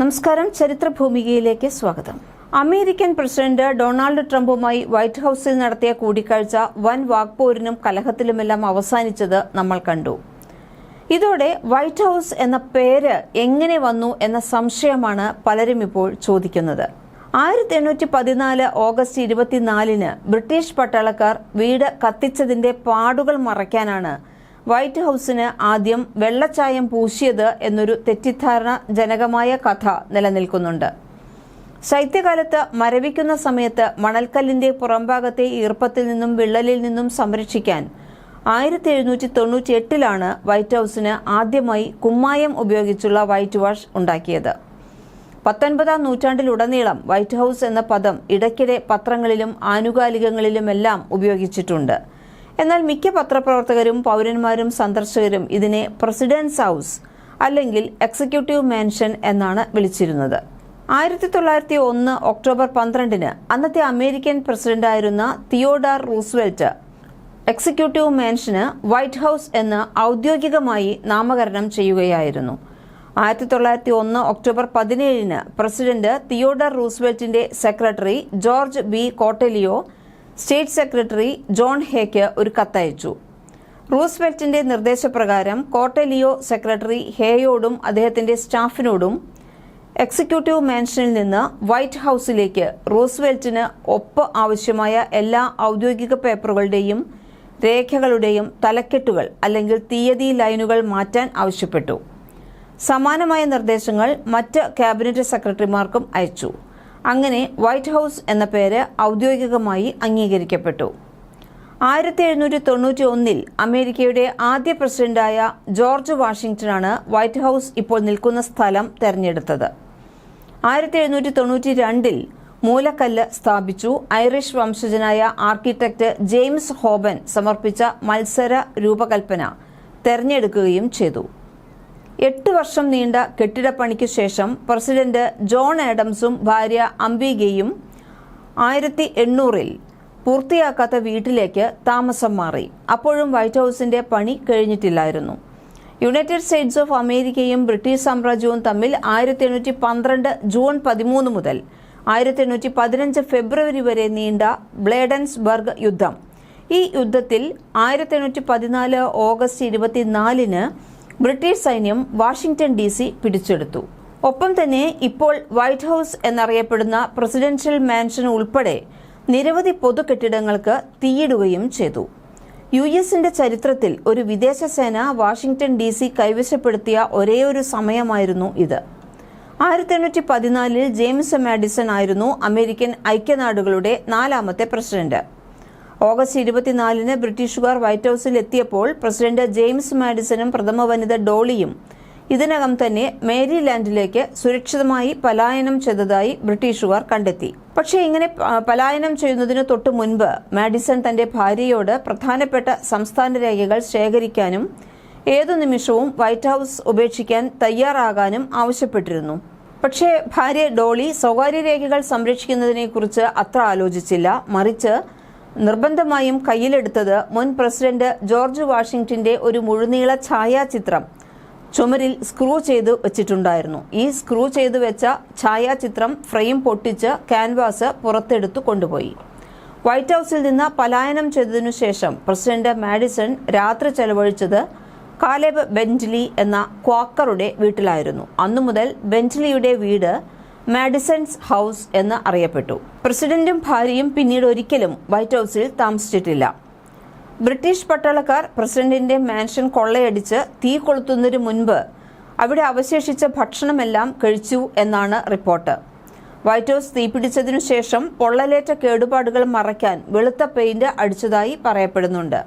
നമസ്കാരം. ചരിത്ര ഭൂമികയിലേക്ക് സ്വാഗതം. അമേരിക്കൻ പ്രസിഡന്റ് ഡൊണാൾഡ് ട്രംപുമായി വൈറ്റ് ഹൌസിൽ നടത്തിയ കൂടിക്കാഴ്ച വൻ വാക്പോരിനും കലഹത്തിലുമെല്ലാം അവസാനിച്ചത് നമ്മൾ കണ്ടു. ഇതോടെ വൈറ്റ് ഹൌസ് എന്ന പേര് എങ്ങനെ വന്നു എന്ന സംശയമാണ് പലരും ഇപ്പോൾ ചോദിക്കുന്നത്. ആയിരത്തി എണ്ണൂറ്റി പതിനാല് ഓഗസ്റ്റ് ഇരുപത്തിനാലിന് ബ്രിട്ടീഷ് പട്ടാളക്കാർ വീട് കത്തിച്ചതിന്റെ പാടുകൾ മറയ്ക്കാനാണ് വൈറ്റ് ഹൌസിന് ആദ്യം വെള്ളച്ചായം പൂശിയത് എന്നൊരു തെറ്റിദ്ധാരണ ജനകമായ കഥ നിലനിൽക്കുന്നുണ്ട്. ശൈത്യകാലത്ത് മരവിക്കുന്ന സമയത്ത് മണൽക്കല്ലിന്റെ പുറംഭാഗത്തെ ഈർപ്പത്തിൽ നിന്നും വിള്ളലിൽ നിന്നും സംരക്ഷിക്കാൻ ആയിരത്തി എഴുന്നൂറ്റി തൊണ്ണൂറ്റി എട്ടിലാണ് വൈറ്റ് ഹൌസിന് ആദ്യമായി കുമ്മായം ഉപയോഗിച്ചുള്ള വൈറ്റ് വാഷ് ഉണ്ടാക്കിയത്. പത്തൊൻപതാം നൂറ്റാണ്ടിലുടനീളം വൈറ്റ് ഹൌസ് എന്ന പദം ഇടയ്ക്കിടെ പത്രങ്ങളിലും ആനുകാലികങ്ങളിലുമെല്ലാം ഉപയോഗിച്ചിട്ടുണ്ട്. എന്നാൽ മിക്ക പത്രപ്രവർത്തകരും പൗരന്മാരും സന്ദർശകരും ഇതിനെ പ്രസിഡൻസ് ഹൗസ് അല്ലെങ്കിൽ എക്സിക്യൂട്ടീവ് മാൻഷൻ എന്നാണ് വിളിച്ചിരുന്നത്. ആയിരത്തി തൊള്ളായിരത്തി ഒന്ന് ഒക്ടോബർ പന്ത്രണ്ടിന് അന്നത്തെ അമേരിക്കൻ പ്രസിഡന്റായിരുന്ന തിയോഡാർ റൂസ്വെൽറ്റ് എക്സിക്യൂട്ടീവ് മാൻഷന് വൈറ്റ് ഹൗസ് എന്ന് ഔദ്യോഗികമായി നാമകരണം ചെയ്യുകയായിരുന്നു. ആയിരത്തി തൊള്ളായിരത്തി ഒന്ന് ഒക്ടോബർ പതിനേഴിന് president Theodore റൂസ്വെൽറ്റിന്റെ secretary George B Cortelyou state secretary John ഹേക്ക് ഒരു കത്തയച്ചു. റൂസ്വെൽറ്റിന്റെ നിർദ്ദേശപ്രകാരം കോട്ടലിയോ സെക്രട്ടറി ഹേയോടും അദ്ദേഹത്തിന്റെ സ്റ്റാഫിനോടും എക്സിക്യൂട്ടീവ് മാൻഷനിൽ നിന്ന് വൈറ്റ് ഹൗസിലേക്ക് റൂസ്വെൽറ്റിന് ഒപ്പ് ആവശ്യമായ എല്ലാ ഔദ്യോഗിക പേപ്പറുകളുടെയും രേഖകളുടെയും തലക്കെട്ടുകൾ അല്ലെങ്കിൽ തീയതി ലൈനുകൾ മാറ്റാൻ ആവശ്യപ്പെട്ടു. സമാനമായ നിർദ്ദേശങ്ങൾ മറ്റ് ക്യാബിനറ്റ് സെക്രട്ടറിമാർക്കും അയച്ചു. അങ്ങനെ വൈറ്റ് ഹൗസ് എന്ന പേര് ഔദ്യോഗികമായി അംഗീകരിക്കപ്പെട്ടു. ആയിരത്തി എഴുന്നൂറ്റി തൊണ്ണൂറ്റി ഒന്നിൽ അമേരിക്കയുടെ ആദ്യ പ്രസിഡന്റായ ജോർജ് വാഷിംഗ്ടണാണ് വൈറ്റ് ഹൗസ് ഇപ്പോൾ നിൽക്കുന്ന സ്ഥലം തെരഞ്ഞെടുത്തത്. ആയിരത്തി എഴുന്നൂറ്റി തൊണ്ണൂറ്റി രണ്ടിൽ മൂലക്കല്ല് സ്ഥാപിച്ചു. ഐറിഷ് വംശജനായ ആർക്കിടെക്ട് ജെയിംസ് ഹോബൻ സമർപ്പിച്ച മത്സര രൂപകൽപ്പന തെരഞ്ഞെടുക്കുകയും ചെയ്തു. എട്ട് വർഷം നീണ്ട കെട്ടിടപ്പണിക്ക് ശേഷം പ്രസിഡന്റ് ജോൺ ആഡംസും ഭാര്യ അംബികയും ആയിരത്തി എണ്ണൂറിൽ പൂർത്തിയാക്കാത്ത വീട്ടിലേക്ക് താമസം മാറി. അപ്പോഴും വൈറ്റ് ഹൗസിന്റെ പണി കഴിഞ്ഞിട്ടില്ലായിരുന്നു. യുണൈറ്റഡ് സ്റ്റേറ്റ്സ് ഓഫ് അമേരിക്കയും ബ്രിട്ടീഷ് സാമ്രാജ്യവും തമ്മിൽ ആയിരത്തി എണ്ണൂറ്റി പന്ത്രണ്ട് ജൂൺ പതിമൂന്ന് മുതൽ ആയിരത്തി എണ്ണൂറ്റി പതിനഞ്ച് ഫെബ്രുവരി വരെ നീണ്ട ബ്ലേഡൻസ്ബർഗ് യുദ്ധം. ഈ യുദ്ധത്തിൽ ആയിരത്തി എണ്ണൂറ്റി പതിനാല് ഓഗസ്റ്റ് ഇരുപത്തിനാലിന് ബ്രിട്ടീഷ് സൈന്യം വാഷിംഗ്ടൺ ഡി സി പിടിച്ചെടുത്തു. ഒപ്പം തന്നെ ഇപ്പോൾ വൈറ്റ് ഹൌസ് എന്നറിയപ്പെടുന്ന പ്രസിഡൻഷ്യൽ മാൻഷൻ ഉൾപ്പെടെ നിരവധി പൊതു കെട്ടിടങ്ങൾക്ക് തീയിടുകയും ചെയ്തു. യു എസിന്റെ ചരിത്രത്തിൽ ഒരു വിദേശ സേന വാഷിംഗ്ടൺ ഡി സി കൈവശപ്പെടുത്തിയ ഒരേയൊരു സമയമായിരുന്നു ഇത്. ആയിരത്തി എണ്ണൂറ്റി പതിനാലിൽ ജെയിംസ് മാഡിസൺ ആയിരുന്നു അമേരിക്കൻ ഐക്യനാടുകളുടെ നാലാമത്തെ പ്രസിഡന്റ്. ഓഗസ്റ്റ് ഇരുപത്തിനാലിന് ബ്രിട്ടീഷുകാർ വൈറ്റ് ഹൌസിൽ എത്തിയപ്പോൾ പ്രസിഡന്റ് ജെയിംസ് മാഡിസണും പ്രഥമ വനിത ഡോളിയും ഇതിനകം തന്നെ മേരിലാൻഡിലേക്ക് സുരക്ഷിതമായി പലായനം ചെയ്തതായി ബ്രിട്ടീഷുകാർ കണ്ടെത്തി. പക്ഷേ ഇങ്ങനെ പലായനം ചെയ്യുന്നതിന് തൊട്ടു മുൻപ് മാഡിസൺ തന്റെ ഭാര്യയോട് പ്രധാനപ്പെട്ട സംസ്ഥാന രേഖകൾ ശേഖരിക്കാനും ഏതു നിമിഷവും വൈറ്റ് ഹൗസ് ഉപേക്ഷിക്കാൻ തയ്യാറാകാനും ആവശ്യപ്പെട്ടിരുന്നു. പക്ഷേ ഭാര്യ ഡോളി സ്വകാര്യ രേഖകൾ സംരക്ഷിക്കുന്നതിനെക്കുറിച്ച് അത്ര ആലോചിച്ചില്ല. മറിച്ച് നിർബന്ധമായും കയ്യിലെടുത്തത് മുൻ പ്രസിഡന്റ് ജോർജ് വാഷിംഗ്ടന്റെ ഒരു മുഴുനീള ഛായാചിത്രം. ചുമരിൽ സ്ക്രൂ ചെയ്ത് വെച്ചിട്ടുണ്ടായിരുന്നു. ഈ സ്ക്രൂ ചെയ്ത് വെച്ച ഛായാചിത്രം ഫ്രെയിം പൊട്ടിച്ച് ക്യാൻവാസ് പുറത്തെടുത്തു കൊണ്ടുപോയി. വൈറ്റ് ഹൗസിൽ നിന്ന് പലായനം ചെയ്തതിനു ശേഷം പ്രസിഡന്റ് മാഡിസൺ രാത്രി ചെലവഴിച്ചത് കാലേബ് ബെഞ്ച്ലി എന്ന ക്വാക്കറുടെ വീട്ടിലായിരുന്നു. അന്നു മുതൽ ബെഞ്ച്ലിയുടെ വീട് മാഡിസൺസ് ഹൗസ് എന്ന് അറിയപ്പെട്ടു. പ്രസിഡന്റും ഭാര്യയും പിന്നീട് ഒരിക്കലും വൈറ്റ് ഹൗസിൽ താമസിച്ചിട്ടില്ല. ബ്രിട്ടീഷ് പട്ടാളക്കാർ പ്രസിഡന്റിന്റെ മാൻഷൻ കൊള്ളയടിച്ച് തീ കൊളുത്തുന്നതിന് മുൻപ് അവിടെ അവശേഷിച്ച ഭക്ഷണമെല്ലാം കഴിച്ചു എന്നാണ് റിപ്പോർട്ട്. വൈറ്റ് ഹൌസ് തീപിടിച്ചതിനു ശേഷം പൊള്ളലേറ്റ കേടുപാടുകൾ മറയ്ക്കാൻ വെളുത്ത പെയിന്റ് അടിച്ചതായി പറയപ്പെടുന്നുണ്ട്.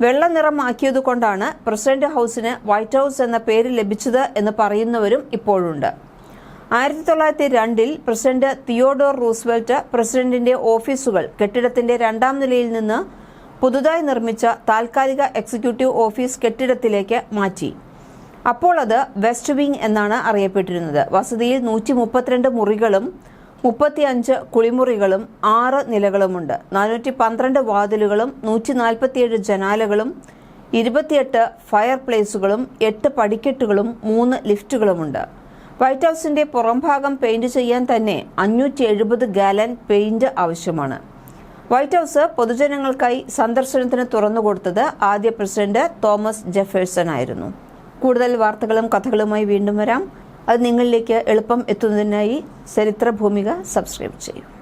വെള്ള നിറമാക്കിയതുകൊണ്ടാണ് പ്രസിഡന്റ് ഹൌസിന് വൈറ്റ് ഹൗസ് എന്ന പേര് ലഭിച്ചത് എന്ന് പറയുന്നവരും ഇപ്പോഴുണ്ട്. ആയിരത്തി തൊള്ളായിരത്തി രണ്ടിൽ പ്രസിഡന്റ് തിയോഡോർ റൂസ്വെൽറ്റ് പ്രസിഡന്റിന്റെ ഓഫീസുകൾ കെട്ടിടത്തിന്റെ രണ്ടാം നിലയിൽ നിന്ന് പുതുതായി നിർമ്മിച്ച താൽക്കാലിക എക്സിക്യൂട്ടീവ് ഓഫീസ് കെട്ടിടത്തിലേക്ക് മാറ്റി. അപ്പോൾ അത് വെസ്റ്റ് വിംഗ് എന്നാണ് അറിയപ്പെട്ടിരുന്നത്. വസതിയിൽ നൂറ്റി മുപ്പത്തിരണ്ട് മുറികളും മുപ്പത്തിയഞ്ച് കുളിമുറികളും ആറ് നിലകളുമുണ്ട്. നാനൂറ്റി പന്ത്രണ്ട് വാതിലുകളും നൂറ്റി നാൽപ്പത്തിയേഴ് ജനാലകളും ഇരുപത്തിയെട്ട് ഫയർ പ്ലേസുകളും എട്ട് പടിക്കെട്ടുകളും മൂന്ന് ലിഫ്റ്റുകളുമുണ്ട്. വൈറ്റ് ഹൗസിന്റെ പുറംഭാഗം പെയിന്റ് ചെയ്യാൻ തന്നെ അഞ്ഞൂറ്റി എഴുപത് ഗാലൻ പെയിന്റ് ആവശ്യമാണ്. വൈറ്റ് ഹൗസ് പൊതുജനങ്ങൾക്കായി സന്ദർശനത്തിന് തുറന്നുകൊടുത്തത് ആദ്യ പ്രസിഡന്റ് തോമസ് ജെഫേഴ്സൺ ആയിരുന്നു. കൂടുതൽ വാർത്തകളും കഥകളുമായി വീണ്ടും വരാം. അത് നിങ്ങളിലേക്ക് എളുപ്പം എത്തുന്നതിനായി ചരിത്ര ഭൂമിക സബ്സ്ക്രൈബ് ചെയ്യും.